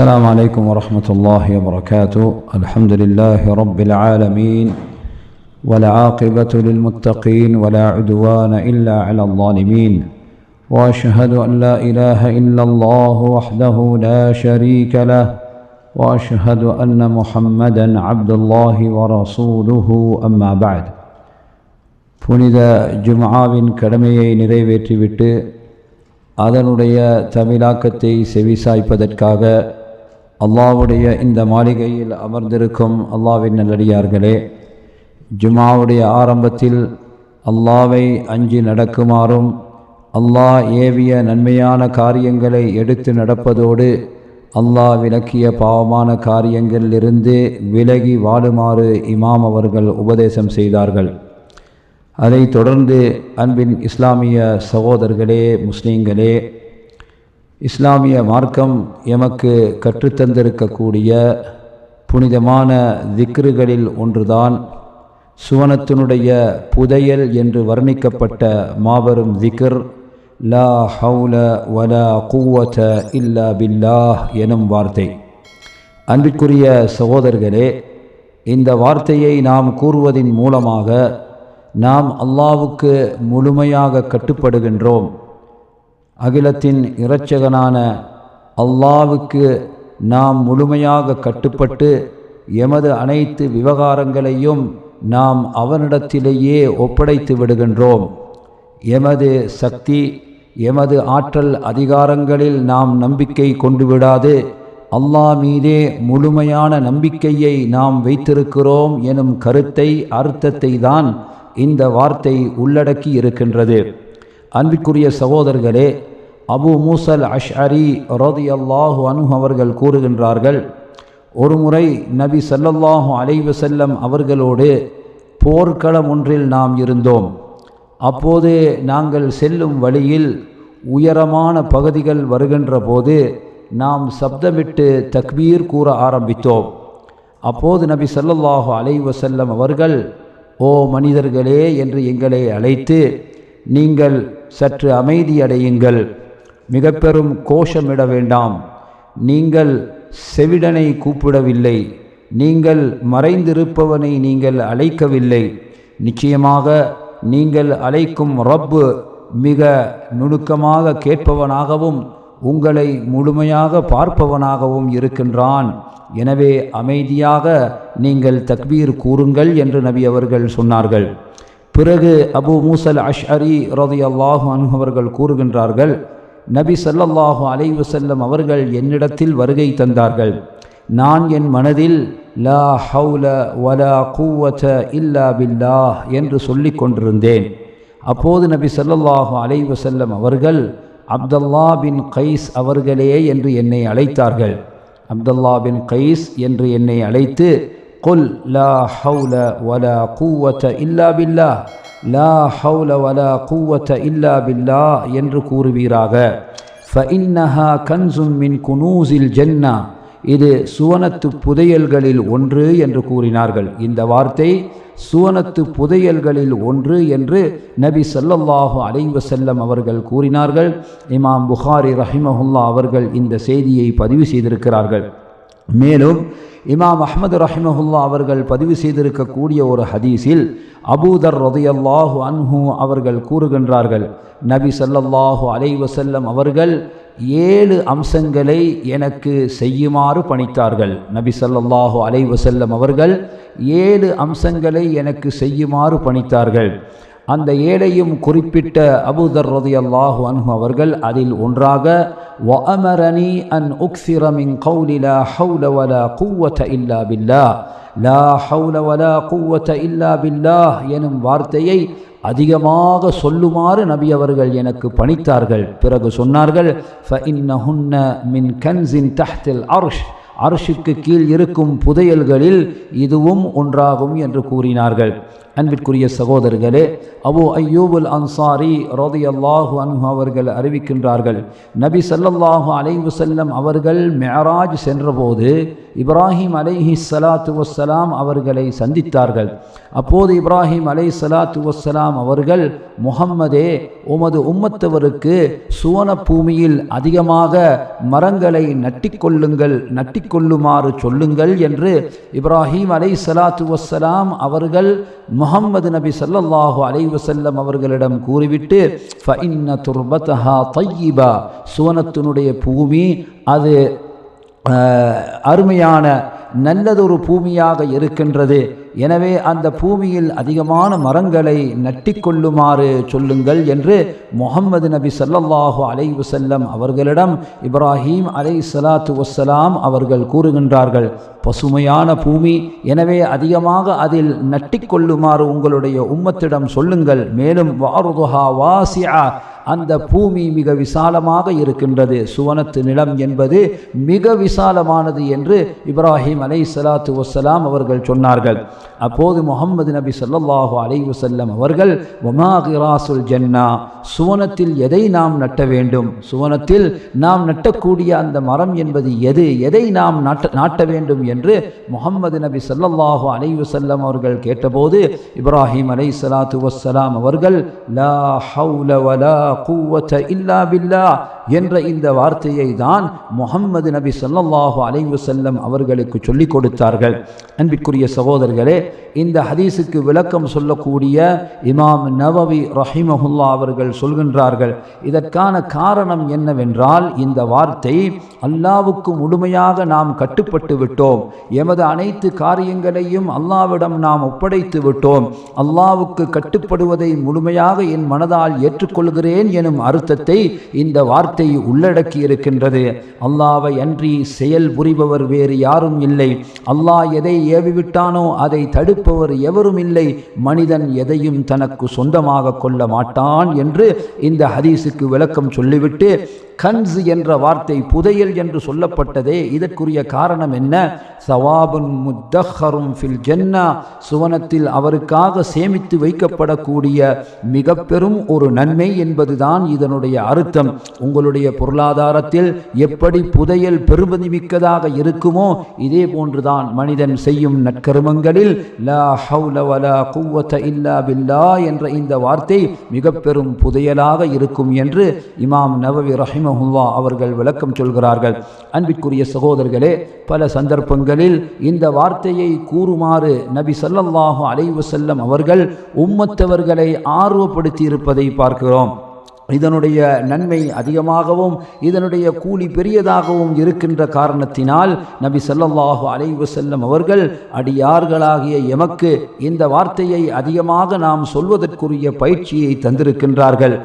السلام عليكم ورحمة الله وبركاته. الحمد لله رب العالمين والعاقبة للمتقين ولا عدوان إلا على الظالمين. وأشهد أن لا إله إلا الله وحده لا شريك له وأشهد أن محمدا عبد الله ورسوله أما بعد. புனித ஜுமாவின் கடமையை நிறைவேற்றிவிட்டு அதனுடைய தமிழாக்கத்தை செவிசாய்ப்பதற்காக அல்லாஹ்வுடைய இந்த மாளிகையில் அமர்ந்திருக்கும் அல்லாஹ்வின் நல்லடியார்களே ஜுமாவுடைய ஆரம்பத்தில் அல்லாவை அஞ்சி நடக்குமாறும் அல்லாஹ் ஏவிய நன்மையான காரியங்களை எடுத்து நடப்பதோடு அல்லாஹ் விளக்கிய பாவமான காரியங்களிலிருந்து விலகி வாழுமாறு இமாம் அவர்கள் உபதேசம் செய்தார்கள். அதைத் தொடர்ந்து அன்பின் இஸ்லாமிய சகோதரர்களே முஸ்லீம்களே இஸ்லாமிய மார்க்கம் எமக்கு கற்றுத்தந்திருக்கக்கூடிய புனிதமான திக்ருகளில் ஒன்றுதான் சுவனத்தினுடைய புதையல் என்று வர்ணிக்கப்பட்ட மாபெரும் திக்ர் லா ஹவுல வலா கூவத இல்லா பில்லாஹ் எனும் வார்த்தை. அன்பிற்குரிய சகோதரர்களே இந்த வார்த்தையை நாம் கூறுவதின் மூலமாக நாம் அல்லாவுக்கு முழுமையாக கட்டுப்படுகின்றோம். அகிலத்தின் இரட்சகனான அல்லாவுக்கு நாம் முழுமையாக கட்டுப்பட்டு எமது அனைத்து விவகாரங்களையும் நாம் அவனிடத்திலேயே ஒப்படைத்து விடுகின்றோம். எமது சக்தி எமது ஆற்றல் அதிகாரங்களில் நாம் நம்பிக்கை கொண்டு விடாது அல்லாஹ் மீதே முழுமையான நம்பிக்கையை நாம் வைத்திருக்கிறோம் எனும் கருத்தை அர்த்தத்தை தான் இந்த வார்த்தை உள்ளடக்கி இருக்கின்றது. அன்பிற்குரிய சகோதரர்களே அபு மூசல் அஷ்அரி ரதி அல்லாஹு அனு அவர்கள் கூறுகின்றார்கள் ஒருமுறை நபி சல்லல்லாஹு அலைவசல்லம் அவர்களோடு போர்க்களம் ஒன்றில் நாம் இருந்தோம். அப்போது நாங்கள் செல்லும் வழியில் உயரமான பகுதிகள் வருகின்ற போது நாம் சப்தமிட்டு தக்பீர் கூற ஆரம்பித்தோம். அப்போது நபி சல்லல்லாஹு அலைவசல்லம் அவர்கள் ஓ மனிதர்களே என்று எங்களை அழைத்து நீங்கள் சற்று அமைதியடையுங்கள். மிக பெரும் கோஷமிட வேண்டாம். நீங்கள் செவிடனை கூப்பிடவில்லை. நீங்கள் மறைந்திருப்பவனை நீங்கள் அழைக்கவில்லை. நிச்சயமாக நீங்கள் அழைக்கும் ரப்பு மிக நுணுக்கமாக கேட்பவனாகவும் உங்களை முழுமையாக பார்ப்பவனாகவும் இருக்கின்றான். எனவே அமைதியாக நீங்கள் தக்பீர் கூறுங்கள் என்று நபி அவர்கள் சொன்னார்கள். பிறகு அபு மூசல் அஷ்அரி ரதி அல்லாஹு அவர்கள் கூறுகின்றார்கள் நபி சல்லல்லாஹு அலைவசல்லம் அவர்கள் என்னிடத்தில் வருகை தந்தார்கள். நான் என் மனதில் லா ஹவுல வலா கூவச்ச இல்லா பில்லா என்று சொல்லி கொண்டிருந்தேன். அப்போது நபி சல்லல்லாஹு அலைவசல்லம் அவர்கள் அப்தல்லா பின் கைஸ் அவர்களே என்று என்னை அழைத்தார்கள். அப்தல்லா பின் கைஸ் என்று என்னை அழைத்து கொல் لا حول ولا قوة إلا بالله. லா ஹவுல வலா கூவத்த இல்லா பில்லா என்று கூறுவீராக. ஃபஇன்னஹா கன்சும் மின் குனூசில் ஜன்னா இது சுவனத்து புதையல்களில் ஒன்று என்று கூறினார்கள். இந்த வார்த்தை சுவனத்து புதையல்களில் ஒன்று என்று நபி சல்லல்லாஹு அலைவ செல்லம் அவர்கள் கூறினார்கள். இமாம் புகாரி ரஹிமஹுல்லா அவர்கள் இந்த செய்தியை பதிவு செய்திருக்கிறார்கள். மேலும் இமாம் அஹமது ரஹிமஹுல்லா அவர்கள் பதிவு செய்திருக்கக்கூடிய ஒரு ஹதீஸில் அபூதர் ரதையல்லாஹு அன்ஹு அவர்கள் கூறுகின்றார்கள் நபி சல்லல்லாஹு அலைவசல்லம் அவர்கள் ஏழு அம்சங்களை எனக்கு செய்யுமாறு பணித்தார்கள். நபி சல்லல்லாஹு அலைவசல்லம் அவர்கள் ஏழு அம்சங்களை எனக்கு செய்யுமாறு பணித்தார்கள். அந்த ஏழையும் குறிப்பிட்ட அபுதர் ரதி அல்லாஹு அன்ஹு அவர்கள் அதில் ஒன்றாக வஅமரணி அன் உக்சிரமின் கௌலிலா ஹவுல வலா குவத்த இல்லா பில்லா லா ஹவுல வலா குவத்த இல்லா பில்லா எனும் வார்த்தையை அதிகமாக சொல்லுமாறு நபி அவர்கள் எனக்கு பணித்தார்கள். பிறகு சொன்னார்கள் மின் கன்சின் தஹ்தில் அர்ஷ் அர்ஷுக்கு கீழ் இருக்கும் புதையல்களில் இதுவும் ஒன்றாகும் என்று கூறினார்கள். அன்பிற்குரிய சகோதரர்களே அபு ஐயூபுல் அன்சாரி ரோதி அல்லாஹு அன்ஹு அவர்கள் அறிவிக்கின்றார்கள் நபி சல்லல்லாஹு அலைவு செல்லம் அவர்கள் மெஹராஜ் சென்றபோது இப்ராஹிம் அலைஹி சலாத்து வசலாம் அவர்களை சந்தித்தார்கள். அப்போது இப்ராஹிம் அலை சலாத்து வசலாம் அவர்கள் முகம்மதே உமது உம்மத்தவருக்கு சுவன பூமியில் அதிகமாக மரங்களை நட்டிக்கொள்ளுங்கள் நட்டிக்கொள்ளுமாறு சொல்லுங்கள் என்று இப்ராஹிம் அலை சலாத்து வசலாம் அவர்கள் முகம்மது நபி சல்லல்லாஹு அலைவு செல்லம் அவர்களிடம் கூறிவிட்டு ஃபஇன்ன துர்பத்தஹா தய்யிபா சுவனத்தினுடைய பூமி அது அருமையான நல்லதொரு பூமியாக இருக்கின்றது. எனவே அந்த பூமியில் அதிகமான மரங்களை நட்டிக்கொள்ளுமாறு சொல்லுங்கள் என்று முகம்மது நபி ஸல்லல்லாஹு அலை வசல்லம் அவர்களிடம் இப்ராஹீம் அலை சலாத்து வஸ்ஸலாம் அவர்கள் கூறுகின்றார்கள் பசுமையான பூமி எனவே அதிகமாக அதில் நட்டிக்கொள்ளுமாறு உங்களுடைய உம்மத்திடம் சொல்லுங்கள். மேலும் வாருதுஹா வாசியா அந்த பூமி மிக விசாலமாக இருக்கின்றது. சுவனத்து நிலம் என்பது மிக விசாலமானது என்று இப்ராஹிம் அலை சலாத்து வசலாம் அவர்கள் சொன்னார்கள். அப்போது முகம்மது நபி ஸல்லல்லாஹு அலைவு செல்லம் அவர்கள் ஒமாகிராசுல் ஜன்னா? சுவனத்தில் எதை நாம் நட்ட வேண்டும்? சுவனத்தில் நாம் நட்டக்கூடிய அந்த மரம் என்பது எது? எதை நாம் நாட்ட நாட்ட வேண்டும்? என்று முகம்மது நபி சொல்லல்லாஹு அலைவு செல்லம் அவர்கள் கேட்டபோது இப்ராஹிம் அலை சலாத்து வசலாம் அவர்கள் லா ஹவுல வலா குவத இல்லா பில்லா. என்ற இந்த வார்த்தையை தான் முகம்மது நபி ஸல்லல்லாஹு அலைவு செல்லம் அவர்களுக்கு சொல்லிக் கொடுத்தார்கள். அன்பிற்குரிய சகோதரர்களே இந்த ஹதீஸுக்கு விளக்கம் சொல்லக்கூடிய இமாம் நவவி ரஹிமஹுல்லா அவர்கள் சொல்கின்றார்கள். இதற்கான காரணம் என்னவென்றால் இந்த வார்த்தை அல்லாவுக்கு முழுமையாக நாம் கட்டுப்பட்டு விட்டோம். எமது அனைத்து காரியங்களையும் அல்லாவிடம் நாம் ஒப்படைத்து விட்டோம். அல்லாவுக்கு கட்டுப்படுவதை முழுமையாக என் மனதால் ஏற்றுக்கொள்கிறேன் எனும் அர்த்தத்தை இந்த வார்த்தை உள்ளடக்கி இருக்கின்றது அல்லாவை அன்றி செயல் புரிபவர் வேறு யாரும் இல்லை. அல்லாஹ் எதை ஏவிவிட்டானோ அதை தடுப்பவர் எவரும் இல்லை. மனிதன் எதையும் தனக்கு சொந்தமாக கொள்ள மாட்டான் என்று இந்த ஹதீஸுக்கு விளக்கம் சொல்லிவிட்டு கன்ஸ் என்ற வார்த்தை புதையல் என்று சொல்லப்பட்டதே. இதற்குரிய காரணம் என்ன? சவாபுன் முத்தஹரும் ஃபில் ஜன்னா. சுவனத்தில் அவருக்காக சேமித்து வைக்கப்படக்கூடிய மிக பெரும் ஒரு நன்மை என்பதுதான் இதனுடைய அர்த்தம். உங்களுடைய பொருளாதாரத்தில் எப்படி புதையல் பெருமதி மிக்கதாக இருக்குமோ இதே போன்றுதான் மனிதன் செய்யும் நற்கருமங்களில் லா ஹவுல வலா குவத்த இல்லா பில்லா என்ற இந்த வார்த்தை மிக பெரும் புதையலாக இருக்கும் என்று இமாம் நவவி ரஹிமஹுல்லா அவர்கள் விளக்கம் சொல்கிறார்கள். அன்பிற்குரிய சகோதரர்களே பல சந்தர்ப்பங்களில் இந்த வார்த்தையை கூறுமாறு நபி சல்லல்லாஹு அலைவசல்லம் அவர்கள் உம்மத்தவர்களை ஆர்வப்படுத்தி இருப்பதை பார்க்கிறோம். இதனுடைய நன்மை அதிகமாகவும் இதனுடைய கூலி பெரியதாகவும் இருக்கின்ற காரணத்தினால் நபி ஸல்லல்லாஹு அலைவு செல்லும் அவர்கள் அடியார்களாகிய எமக்கு இந்த வார்த்தையை அதிகமாக நாம் சொல்வதற்குரிய பயிற்சியை தந்திருக்கின்றார்கள்.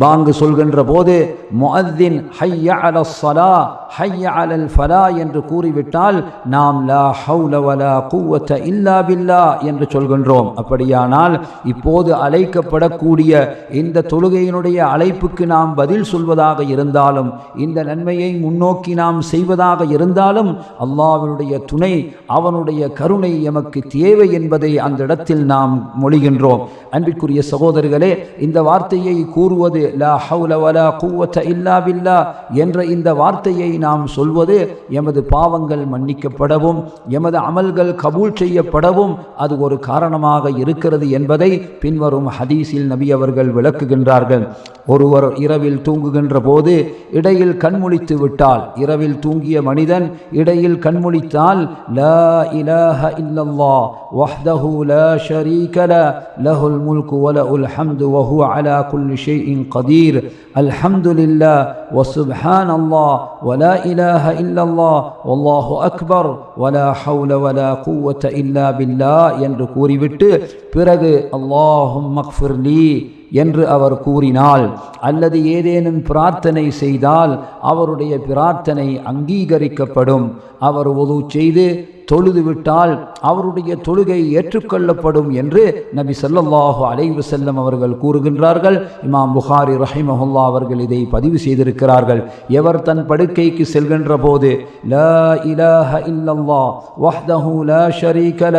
பாங்கு சொல்கின்ற போது முஅத்தின் ஹய்ய அல ஸலா ஹய்ய அலல் ஃபலா என்று கூறிவிட்டால் நாம் லா ஹவுல வலா குவத்த இல்லா பில்லா என்று சொல்கின்றோம். அப்படியானால் இப்போது அழைக்கப்படக்கூடிய இந்த தொழுகையினுடைய அழைப்புக்கு நாம் பதில் சொல்வதாக இருந்தாலும் இந்த நன்மையை முன்னோக்கி நாம் செய்வதாக இருந்தாலும் அல்லாவினுடைய துணை அவனுடைய கருணை எமக்கு தேவை என்பதை அந்த இடத்தில் நாம் மொழிகின்றோம். அன்பிற்குரிய சகோதரர்களே இந்த வார்த்தையை கூறுவது லா ஹவுல வலா குவத்த இல்லா பில்லா என்ற இந்த வார்த்தையை நாம் சொல்வது எமது பாவங்கள் மன்னிக்கப்படவும் எமது அமல்கள் கபூல் செய்யப்படவும் அது ஒரு காரணமாக இருக்கிறது என்பதை பின்வரும் ஹதீஸில் நபி அவர்கள் விளக்குகின்றார்கள். ஒருவர் இரவில் தூங்குகின்ற போது இடையில் கண்முழித்து விட்டால் இரவில் தூங்கிய மனிதன் இடையில் கண்முழித்தால் லா இலாஹ இல்லல்லா வஹ்தஹு லா ஷரீக ல லஹுல் முல்கு வலஹுல் ஹம்து வஹு அலா குல்லி ஷைஇன் قدير الحمد لله وسبحان الله ولا إله إلا الله والله أكبر ولا حول ولا قوة إلا بالله என்று கூறிவிட்டு பிறகு அல்லாஹும் மக்ஃபிர் லீ என்று அவர் கூறினால் அல்லது ஏதேனும் பிரார்த்தனை செய்தால் அவருடைய பிரார்த்தனை அங்கீகரிக்கப்படும் அவர் ஒது செய்து தொழுதுவிட்டால் அவருடைய தொழுகை ஏற்றுக்கொள்ளப்படும் என்று நபி ஸல்லல்லாஹு அலைவு செல்லம் அவர்கள் கூறுகின்றார்கள். இமாம் புகாரி ரஹிமஹுல்லா அவர்கள் இதை பதிவு செய்திருக்கிறார்கள். எவர் தன் படுக்கைக்கு செல்கின்ற போது லா இலாஹ இல்லல்லா வஹ்தஹு லா ஷரீக ல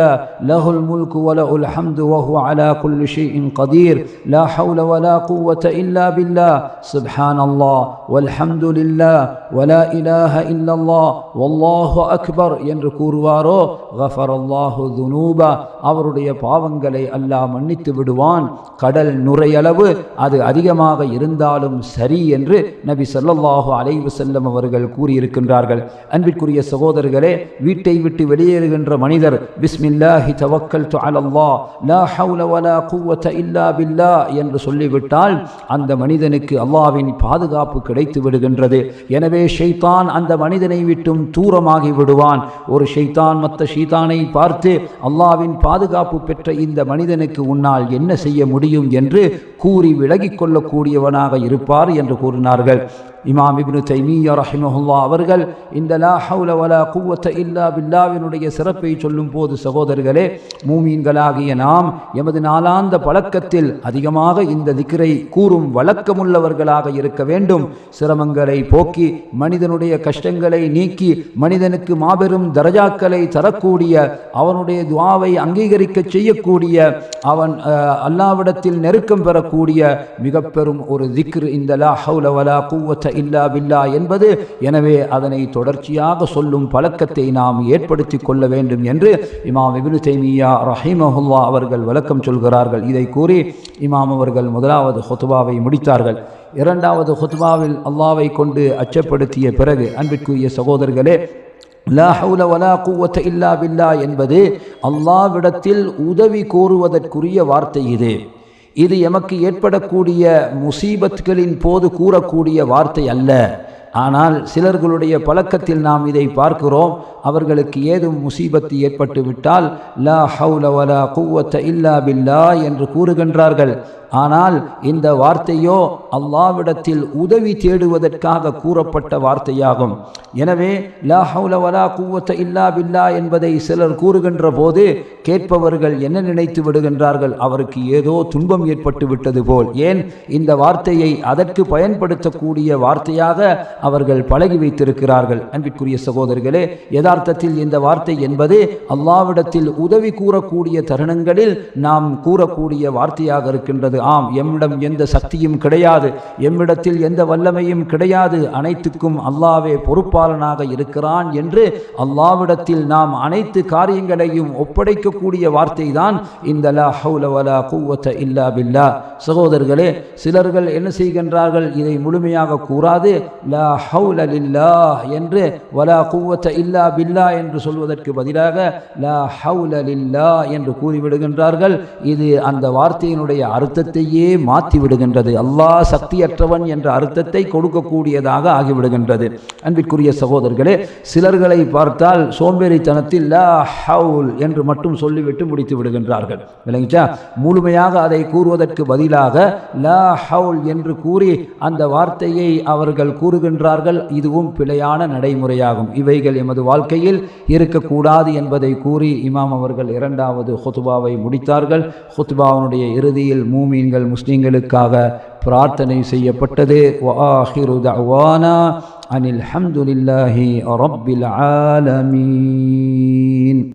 லஹுல் முல்கு வல உல் ஹம்து வஹு அலா குல்லி ஷைஇன் கதீர் லா ஹவுல வல லா குவத இல்லா பில்லா சுப்ஹானல்லாஹ் வல்ஹம்து லில்லாஹ் வ இலஹ இலாஹ இல்லல்லாஹ் வல்லாஹு அக்பர் என்று கூறுவார் கஃபரல்லாஹு துனூபா அவருடைய பாவங்களை அல்லாஹ் மன்னித்து விடுவான். கடல் நுரையளவு அது அதிகமாக இருந்தாலும் சரி என்று நபி சொல்லல்லாஹு அலைவு செல்லம் அவர்கள் கூறியிருக்கின்றார்கள். அன்பிற்குரிய சகோதரர்களே வீட்டை விட்டு வெளியேறுகின்ற மனிதர் பிஸ்மில்லாஹி தவக்கல் அலல்லா லா ஹவுல வலா குவத இல்லா பில்லா என்று சொல்லிவிட்டால் அந்த மனிதனுக்கு அல்லாவின் பாதுகாப்பு கிடைத்து விடுகின்றது. எனவே ஷெய்தான் அந்த மனிதனை விட்டும் தூரமாகி விடுவான். ஒரு ஷைத்தான் மற்ற ஷீதானை பார்த்து அல்லாவின் பாதுகாப்பு பெற்ற இந்த மனிதனுக்கு உன்னால் என்ன செய்ய முடியும் என்று கூறி விலகிக் கொள்ளக்கூடியவனாக இருப்பார் என்று கூறினார்கள். இமாம் இப்னு தைமியா ரஹிமஹுல்லா அவர்கள் இந்த லா ஹவுல வலா குவத்த இல்லா பில்லாவினுடைய சிறப்பை சொல்லும் போது சகோதரர்களே மூமீன்களாகிய நாம் எமது நாளாந்த பழக்கத்தில் அதிகமாக இந்த திக்ரை கூறும் வழக்கமுள்ளவர்களாக இருக்க வேண்டும். சிரமங்களை போக்கி மனிதனுடைய கஷ்டங்களை நீக்கி மனிதனுக்கு மாபெரும் தரஜாக்களை தரக்கூடிய அவனுடைய துவாவை அங்கீகரிக்க செய்யக்கூடிய அவன் அல்லாவிடத்தில் நெருக்கம் பெறக்கூடிய மிக பெரும் ஒரு திக்ரு இந்த லா ஹவுல வலா குவத்த இல்லா பில்லா என்பது. எனவே அதனை தொடர்ச்சியாக சொல்லும் பழக்கத்தை நாம் ஏற்படுத்தி கொள்ள வேண்டும் என்று இமாம் இபின் தைமியா ரஹிமஹுல்லா அவர்கள் விளக்கம் சொல்கிறார்கள். இதை கூறி இமாம் அவர்கள் முதலாவது ஹொத்துபாவை முடித்தார்கள். இரண்டாவது ஹொத்துபாவில் அல்லாவை கொண்டு அச்சப்படுத்திய பிறகு அன்பிற்குரிய சகோதரர்களே லா ஹவுல வலா குவத்த இல்லா பில்லா என்பது அல்லாவிடத்தில் உதவி கோருவதற்குரிய வார்த்தை இது. இது எமக்கு ஏற்படக்கூடிய முசீபத்களின் போது கூறக்கூடிய வார்த்தை அல்ல. ஆனால் சிலர்களுடைய பழக்கத்தில் நாம் இதை பார்க்கிறோம். அவர்களுக்கு ஏதும் முசீபத்து ஏற்பட்டு விட்டால் லா ஹவுல வலா குவத்த இல்லா பில்லா என்று கூறுகின்றார்கள். ஆனால் இந்த வார்த்தையோ அல்லாவிடத்தில் உதவி தேடுவதற்காக கூறப்பட்ட வார்த்தையாகும். எனவே லா ஹவுல வலா குவத்த இல்லா பில்லா என்பதை சிலர் கூறுகின்ற போது கேட்பவர்கள் என்ன நினைத்து விடுகின்றார்கள்? அவருக்கு ஏதோ துன்பம் ஏற்பட்டு விட்டது போல். ஏன்? இந்த வார்த்தையை அதற்கு பயன்படுத்தக்கூடிய வார்த்தையாக அவர்கள் பழகி வைத்திருக்கிறார்கள். அன்பிற்குரிய சகோதரர்களே யதார்த்தத்தில் இந்த வார்த்தை என்பது அல்லாவிடத்தில் உதவி கூறக்கூடிய தருணங்களில் நாம் கூறக்கூடிய வார்த்தையாக இருக்கின்றது. ஆம் எம்மிடம் எந்த சக்தியும் கிடையாது எம்மிடத்தில் எந்த வல்லமையும் கிடையாது. அனைத்துக்கும் அல்லாவே பொறுப்பாளனாக இருக்கிறான் என்று அல்லாவிடத்தில் நாம் அனைத்து காரியங்களையும் ஒப்படைக்கக்கூடிய வார்த்தை தான் இந்த லா ஹவுல வலா குவத்த இல்லா பில்லா. சகோதரர்களே சிலர்கள் என்ன செய்கின்றார்கள்? இதை முழுமையாக கூறாது. லா ஹவுல லில்லா என்று வலா குவத்த இல்லா பில்லா என்று சொல்வதற்கு பதிலாக லா ஹவுல லில்லா என்று கூறிவிடுகின்றார்கள். இது அந்த வார்த்தையினுடைய அர்த்தத்தை அர்த்தத்தையே மாற்றி விடுகின்றது அல்லாஹ் சக்தியற்றவன் என்ற அர்த்தத்தை கொடுக்கக்கூடியதாக ஆகிவிடுகின்றது. அன்பிற்குரிய சகோதரர்களே சிலர்களை பார்த்தால் சோம்பேறித்தனத்தில் லா ஹவுல் என்று மட்டும் சொல்லிவிட்டு முடித்து விடுகின்றார்கள். விளங்கிச்சா? முழுமையாக அதை கூறுவதற்கு பதிலாக லா ஹவுல் என்று கூறி அந்த வார்த்தையை அவர்கள் கூறுகின்றார்கள். இதுவும் பிழையான நடைமுறையாகும். இவைகள் எமது வாழ்க்கையில் இருக்கக்கூடாது என்பதை கூறி இமாம் அவர்கள் இரண்டாவது ஹொத்துபாவை முடித்தார்கள். ஹொத்துபாவனுடைய இறுதியில் المؤمنين المسلمين பிரார்த்தனை செய்யப்பட்டது وآخِرُ دعوانا عن الحمد لله رب العالمين.